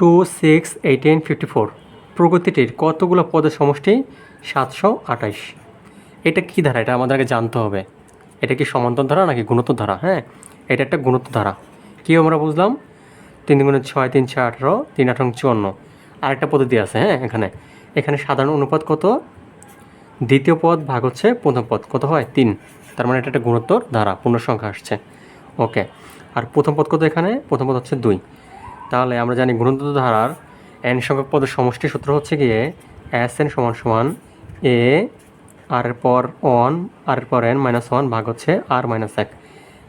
Two six eighteen fifty four প্রগতিটির কতগুলো পদের সমষ্টি? সাতশো আঠাইশ। এটা কী ধারা? এটা আমাদের আগে জানতে হবে। এটা কি সমান্তর ধারা নাকি গুণোত্তর ধারা? হ্যাঁ এটা একটা গুণোত্তর ধারা। কী আমরা বুঝলাম? তিন গুণে ছয়, তিন ছয় আঠারো, তিন আঠারো চুয়ান্ন। আরেকটা পদ্ধতি আছে হ্যাঁ এখানে। এখানে সাধারণ অনুপাত কত? দ্বিতীয় পদ ভাগ হচ্ছে প্রথম পদ। কত হয়? তিন। তার মানে এটা একটা গুণোত্তর ধারা পূর্ণ সংখ্যা আসছে। ওকে। আর প্রথম পদ কত এখানে? প্রথম পদ হচ্ছে দুই। তাহলে আমরা জানি গুণোত্তর ধারার এন সংখ্যক পদের সমষ্টি সূত্র হচ্ছে গিয়ে এস এন সমান সমান এ আর এর পর ওয়ান আর এর পর এন মাইনাস ওয়ান ভাগ হচ্ছে আর মাইনাস এক।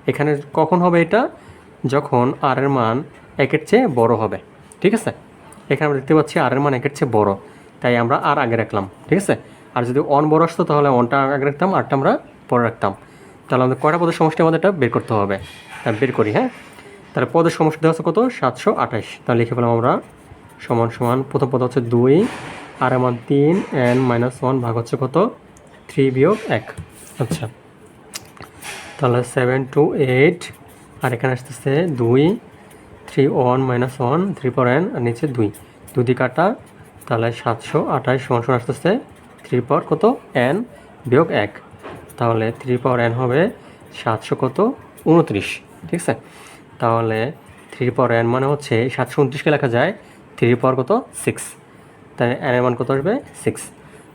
এখানে কখন হবে এটা? যখন আর এর মান একের চেয়ে বড় হবে। ঠিক আছে? এখানে আমরা দেখতে পাচ্ছি আর এর মান একের চেয়ে বড়। তাই আমরা আর আগে রাখলাম। ঠিক আছে? আর যদি অন বড় আসতো তাহলে অনটা আগে রাখতাম আরটা আমরা পরে রাখতাম। তাহলে আমাদের কয়টা পদের সমষ্টি আমাদের এটা বের করতে হবে? তা বের করি হ্যাঁ? তাহলে পদের সমষ্টি দেওয়া কত? সাতশো আঠাশ। তাহলে লিখে পেলাম আমরা সমান সমান, প্রথম পদ হচ্ছে দুই, আর আমার তিন এন মাইনাস ওয়ান ভাগ হচ্ছে কত? থ্রি বিয়োগ এক। আচ্ছা। তাহলে সেভেন টু এইট আর এখানে আসতেছে দুই three one minus one three পর এন আর নিচে দুই। দুদি কাটা, তাহলে সাতশো আঠাশ সমান সমান আসতেছে থ্রি পর কত? এন বিয়োগ এক। তাহলে থ্রি পাওয়ার এন হবে সাতশো কত? উনত্রিশ। ঠিক আছে? তাহলে থ্রি পাওয়ার এন মানে হচ্ছে সাতশো উনত্রিশকে লেখা যায় থ্রি পাওয়ার কত? সিক্স তাই এন এর মান কত আসবে? সিক্স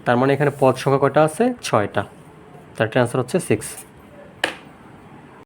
তার মানে এখানে পদ সংখ্যা কয়টা আছে? ছয়টা। তার ট্রান্সফার হচ্ছে? সিক্স